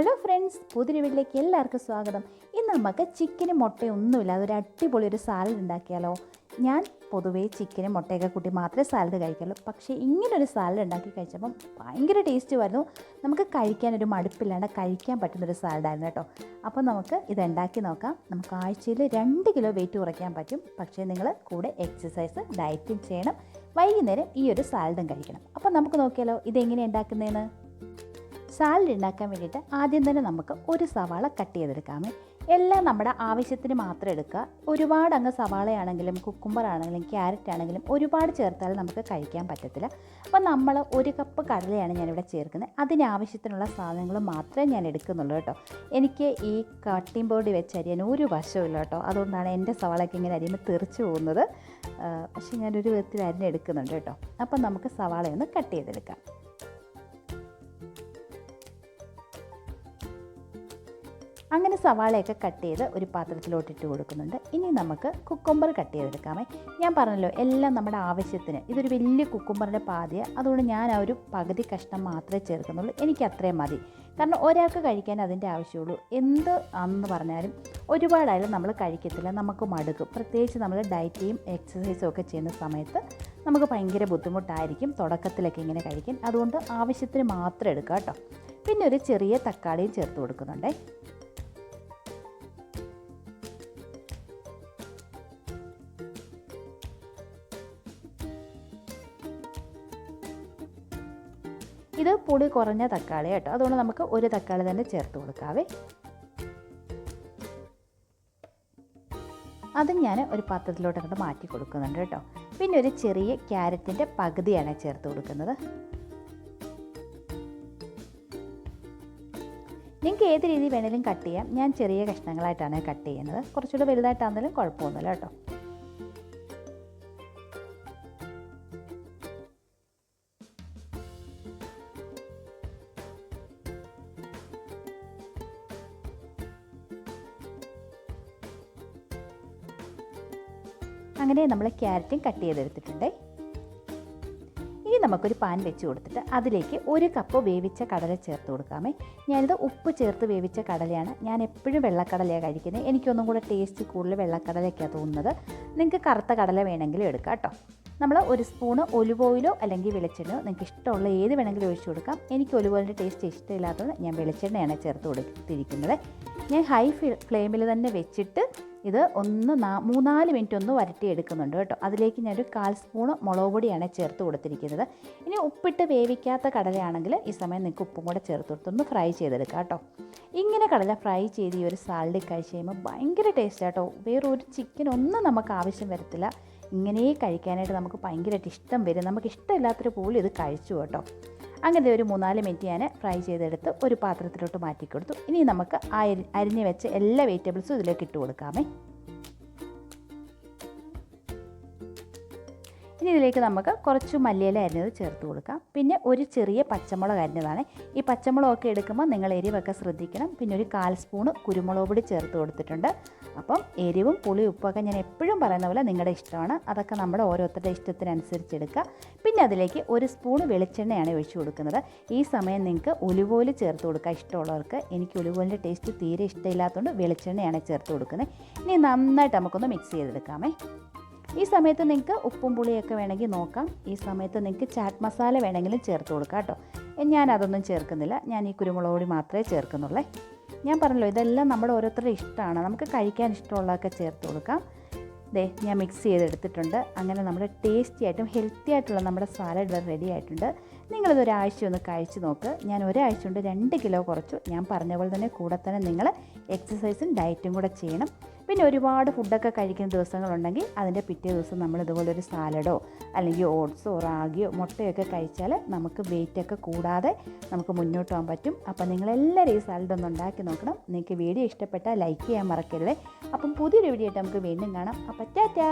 Hello friends പുതിയ വീട്ടിലേക്ക് എല്ലാവർക്കും സ്വാഗതം. ഇന്ന് നമുക്ക് ചിക്കനും മുട്ടയും ഒന്നുമില്ല. അതൊരു അടിപൊളി ഒരു സാലഡ് ഉണ്ടാക്കിയാലോ? ഞാൻ പൊതുവേ ചിക്കനും മുട്ടയൊക്കെ കൂട്ടി മാത്രമേ സാലഡ് കഴിക്കുള്ളൂ. പക്ഷേ ഇങ്ങനൊരു സാലഡ് ഉണ്ടാക്കി കഴിച്ചപ്പം ഭയങ്കര ടേസ്റ്റ് വരുന്നു. നമുക്ക് കഴിക്കാൻ ഒരു മടുപ്പില്ലാണ്ട് കഴിക്കാൻ പറ്റുന്നൊരു സാലഡായിരുന്നു കേട്ടോ. അപ്പോൾ നമുക്ക് ഇത് ഉണ്ടാക്കി നോക്കാം. നമുക്ക് ആഴ്ചയിൽ രണ്ട് കിലോ വെയിറ്റ് കുറയ്ക്കാൻ പറ്റും. പക്ഷേ നിങ്ങൾ കൂടെ എക്സസൈസ് ഡയറ്റും ചെയ്യണം. വൈകുന്നേരം ഈ ഒരു സാലഡും കഴിക്കണം. അപ്പോൾ നമുക്ക് നോക്കിയാലോ ഇതെങ്ങനെ ഉണ്ടാക്കുന്നതെന്ന് സാലഡ് ഉണ്ടാക്കാൻ വേണ്ടിയിട്ട് ആദ്യം തന്നെ നമുക്ക് ഒരു സവാള കട്ട് ചെയ്തെടുക്കാമേ എല്ലാം നമ്മുടെ ആവശ്യത്തിന് മാത്രം എടുക്കുക. ഒരുപാട് അങ്ങ് സവാളയാണെങ്കിലും കുക്കുംബർ ആണെങ്കിലും ക്യാരറ്റ് ആണെങ്കിലും ഒരുപാട് ചേർത്താൽ നമുക്ക് കഴിക്കാൻ പറ്റത്തില്ല. അപ്പോൾ നമ്മൾ ഒരു കപ്പ് കടലയാണ് ഞാനിവിടെ ചേർക്കുന്നത്. അതിനാവശ്യത്തിനുള്ള സാധനങ്ങൾ മാത്രമേ ഞാൻ എടുക്കുന്നുള്ളൂ കേട്ടോ. എനിക്ക് ഈ കട്ടിംഗ് ബോർഡ് വെച്ച് അരിയാൻ ഒരു വശമില്ല കേട്ടോ. അതുകൊണ്ടാണ് എന്റെ സവാളയൊക്കെ ഇങ്ങനെ അരിയുമ്പോൾ തെറിച്ച് പോകുന്നത്. പക്ഷേ ഞാനൊരു വിധത്തിൽ അരിഞ്ഞെടുക്കുന്നുണ്ട് കേട്ടോ. അപ്പം നമുക്ക് സവാളയൊന്ന് കട്ട് ചെയ്തെടുക്കാം. അങ്ങനെ സവാളയൊക്കെ കട്ട് ചെയ്ത് ഒരു പാത്രത്തിലോട്ട് ഇട്ട് കൊടുക്കുന്നുണ്ട്. ഇനി നമുക്ക് കുക്കുംബർ കട്ട് ചെയ്തെടുക്കാമേ. ഞാൻ പറഞ്ഞല്ലോ എല്ലാം നമ്മുടെ ആവശ്യത്തിന്. ഇതൊരു വലിയ കുക്കുംബറിന്റെ പാതിയാണ് അതുകൊണ്ട് ഞാൻ ആ ഒരു പകുതി കഷ്ണം മാത്രമേ ചേർക്കുന്നുള്ളൂ. എനിക്ക് അത്രയും മതി. കാരണം ഒരാൾക്ക് കഴിക്കാൻ അതിന്റെ ആവശ്യമുള്ളൂ. എന്ത് ആണെന്ന് പറഞ്ഞാലും ഒരുപാടായാലും നമ്മൾ കഴിക്കത്തില്ല. നമുക്ക് മടുക്കും. പ്രത്യേകിച്ച് നമ്മൾ ഡയറ്റും എക്സസൈസും ഒക്കെ ചെയ്യുന്ന സമയത്ത് നമുക്ക് ഭയങ്കര ബുദ്ധിമുട്ടായിരിക്കും. തുടക്കത്തിലൊക്കെ ഇങ്ങനെ കഴിക്കാൻ അതുകൊണ്ട് ആവശ്യത്തിന് മാത്രം എടുക്കുക കേട്ടോ. പിന്നെ ഒരു ചെറിയ തക്കാളിയും ചേർത്ത് കൊടുക്കുന്നുണ്ടേ. ഇത് പുളി കുറഞ്ഞ തക്കാളി കേട്ടോ. അതുകൊണ്ട് നമുക്ക് ഒരു തക്കാളി തന്നെ ചേർത്ത് കൊടുക്കാവേ. അതും ഞാൻ ഒരു പാത്രത്തിലോട്ട് അങ്ങോട്ട് മാറ്റി കൊടുക്കുന്നുണ്ട് കേട്ടോ. പിന്നെ ഒരു ചെറിയ ക്യാരറ്റിന്റെ പകുതിയാണ് ചേർത്ത് കൊടുക്കുന്നത്. നിങ്ങൾക്ക് ഏത് രീതി വേണേലും കട്ട് ചെയ്യാം. ഞാൻ ചെറിയ കഷ്ണങ്ങളായിട്ടാണ് കട്ട് ചെയ്യുന്നത്. കുറച്ചുകൂടെ വലുതായിട്ടാണെങ്കിലും കുഴപ്പമൊന്നുമില്ല കേട്ടോ. അങ്ങനെ നമ്മൾ ക്യാരറ്റും കട്ട് ചെയ്തെടുത്തിട്ടുണ്ട്. ഇനി നമുക്കൊരു പാൻ വെച്ച് കൊടുത്തിട്ട് അതിലേക്ക് ഒരു കപ്പ് വേവിച്ച കടല ചേർത്ത് കൊടുക്കാമേ. ഞാനിത് ഉപ്പ് ചേർത്ത് വേവിച്ച കടലയാണ്. ഞാൻ എപ്പോഴും വെള്ളക്കടലയാണ് കഴിക്കുന്നത്. എനിക്കൊന്നും കൂടെ ടേസ്റ്റ് കൂടുതൽ വെള്ളക്കടലയൊക്കെയാണ് തോന്നുന്നത്. നിങ്ങൾക്ക് കറുത്ത കടല വേണമെങ്കിലും എടുക്കാം കേട്ടോ. നമ്മൾ ഒരു സ്പൂണ് ഒലിവ് ഓയിലോ അല്ലെങ്കിൽ വെളിച്ചെണ്ണയോ നിങ്ങൾക്ക് ഇഷ്ടമുള്ള ഏത് വേണമെങ്കിലും ഒഴിച്ചു കൊടുക്കാം. എനിക്ക് ഒലിവ് ഓയിലിന്റെ ടേസ്റ്റ് ഇഷ്ടമില്ലാത്തതുകൊണ്ട് ഞാൻ വെളിച്ചെണ്ണയാണ് ചേർത്ത് കൊടുത്തിരിക്കുന്നത്. ഞാൻ ഹൈ ഫ്ലെയിമിൽ തന്നെ വെച്ചിട്ട് ഇത് ഒന്ന് മൂന്നാൽ മിനിറ്റ് ഒന്ന് വരട്ടി എടുക്കുന്നുണ്ട് കേട്ടോ. അതിലേക്ക് ഞാനൊരു കാൽ സ്പൂൺ മുളക് പൊടിയാണ് ചേർത്ത് കൊടുത്തിരിക്കുന്നത്. ഇനി ഉപ്പിട്ട് വേവിക്കാത്ത കടലയാണെങ്കിൽ ഈ സമയം നിങ്ങൾക്ക് ഉപ്പും കൂടെ ചേർത്ത് കൊടുത്തൊന്ന് ഫ്രൈ ചെയ്തെടുക്കാം കേട്ടോ. ഇങ്ങനെ കടല ഫ്രൈ ചെയ്ത് ഈ ഒരു സാലഡ് കഴിച്ച് കഴിയുമ്പോൾ ഭയങ്കര ടേസ്റ്റ് കേട്ടോ വേറൊരു ചിക്കൻ ഒന്നും നമുക്ക് ആവശ്യം വരത്തില്ല. ഇങ്ങനെ കഴിക്കാനായിട്ട് നമുക്ക് ഭയങ്കരമായിട്ട് ഇഷ്ടം വരും. നമുക്ക് ഇഷ്ടമില്ലാത്തൊരു പോലും ഇത് കഴിച്ചു കേട്ടോ. അങ്ങനെ ഒരു മൂന്നാൽ മിനിറ്റ് ഞാൻ ഫ്രൈ ചെയ്തെടുത്ത് ഒരു പാത്രത്തിലോട്ട് മാറ്റി കൊടുത്തു ഇനി നമുക്ക് അരി അരിഞ്ഞ് വെച്ച എല്ലാ വെജിറ്റബിൾസും ഇതിലേക്ക് ഇട്ട് കൊടുക്കാമേ. ഇനി ഇതിലേക്ക് നമുക്ക് കുറച്ച് മല്ലിയില അരിഞ്ഞത് ചേർത്ത് കൊടുക്കാം. പിന്നെ ഒരു ചെറിയ പച്ചമുളക് അരിഞ്ഞതാണ്. ഈ പച്ചമുളകൊക്കെ എടുക്കുമ്പോൾ നിങ്ങൾ എരിവൊക്കെ ശ്രദ്ധിക്കണം. പിന്നെ ഒരു കാൽ സ്പൂണ് കുരുമുളക് പൊടി ചേർത്ത് കൊടുത്തിട്ടുണ്ട്. അപ്പം എരിവും പുളി ഉപ്പൊക്കെ ഞാൻ എപ്പോഴും പറയുന്ന പോലെ നിങ്ങളുടെ ഇഷ്ടമാണ്. അതൊക്കെ നമ്മുടെ ഓരോരുത്തരുടെ ഇഷ്ടത്തിനനുസരിച്ച് എടുക്കുക. പിന്നെ അതിലേക്ക് ഒരു സ്പൂൺ വെളിച്ചെണ്ണയാണ് ഒഴിച്ചു കൊടുക്കുന്നത്. ഈ സമയം നിങ്ങൾക്ക് ഒലിവോൽ ചേർത്ത് കൊടുക്കുക ഇഷ്ടമുള്ളവർക്ക്. എനിക്ക് ഒലിവോലിന്റെ ടേസ്റ്റ് തീരെ ഇഷ്ടമില്ലാത്തതുകൊണ്ട് വെളിച്ചെണ്ണയാണ് ചേർത്ത് കൊടുക്കുന്നത്. ഇനി നന്നായിട്ട് നമുക്കൊന്ന് മിക്സ് ചെയ്തെടുക്കാമേ. ഈ സമയത്ത് നിങ്ങൾക്ക് ഉപ്പും പുളിയൊക്കെ വേണമെങ്കിൽ നോക്കാം. ഈ സമയത്ത് നിങ്ങൾക്ക് ചാറ്റ് മസാല വേണമെങ്കിലും ചേർത്ത് കൊടുക്കാം കേട്ടോ. ഞാൻ അതൊന്നും ചേർക്കുന്നില്ല. ഞാൻ ഈ കുരുമുളക് പൊടി മാത്രമേ ചേർക്കുന്നുള്ളേ. ഞാൻ പറഞ്ഞല്ലോ ഇതെല്ലാം നമ്മുടെ ഓരോരുത്തരുടെ ഇഷ്ടമാണ്. നമുക്ക് കഴിക്കാൻ ഇഷ്ടമുള്ളതൊക്കെ ചേർത്ത് കൊടുക്കാം. ദേ ഞാൻ മിക്സ് ചെയ്തെടുത്തിട്ടുണ്ട്. അങ്ങനെ നമ്മുടെ ടേസ്റ്റി ആയിട്ടും ഹെൽത്തി ആയിട്ടുള്ള നമ്മുടെ സാലഡ് റെഡി ആയിട്ടുണ്ട്. നിങ്ങളിത് ഒരാഴ്ച ഒന്ന് കഴിച്ച് നോക്ക്. ഞാൻ ഒരാഴ്ച കൊണ്ട് രണ്ട് കിലോ കുറച്ചു. ഞാൻ പറഞ്ഞ പോലെ തന്നെ കൂടെ തന്നെ നിങ്ങൾ എക്സസൈസും ഡയറ്റും കൂടെ ചെയ്യണം. പിന്നെ ഒരുപാട് ഫുഡൊക്കെ കഴിക്കുന്ന ദിവസങ്ങളുണ്ടെങ്കിൽ അതിന്റെ പിറ്റേ ദിവസം നമ്മൾ ഇതുപോലെ ഒരു സാലഡോ അല്ലെങ്കിൽ ഓട്സോ റാഗിയോ മുട്ടയൊക്കെ കഴിച്ചാൽ നമുക്ക് വെയിറ്റൊക്കെ കൂടാതെ നമുക്ക് മുന്നോട്ട് പോകാൻ പറ്റും. അപ്പോൾ നിങ്ങളെല്ലാവരും ഈ സാലഡ് ഒന്ന് ഉണ്ടാക്കി നോക്കണം. നിങ്ങൾക്ക് വീഡിയോ ഇഷ്ടപ്പെട്ടാൽ ലൈക്ക് ചെയ്യാൻ മറക്കരുത്. അപ്പം പുതിയൊരു വീഡിയോ ആയിട്ട് നമുക്ക് വീണ്ടും കാണാം. അപ്പം ടാറ്റാ!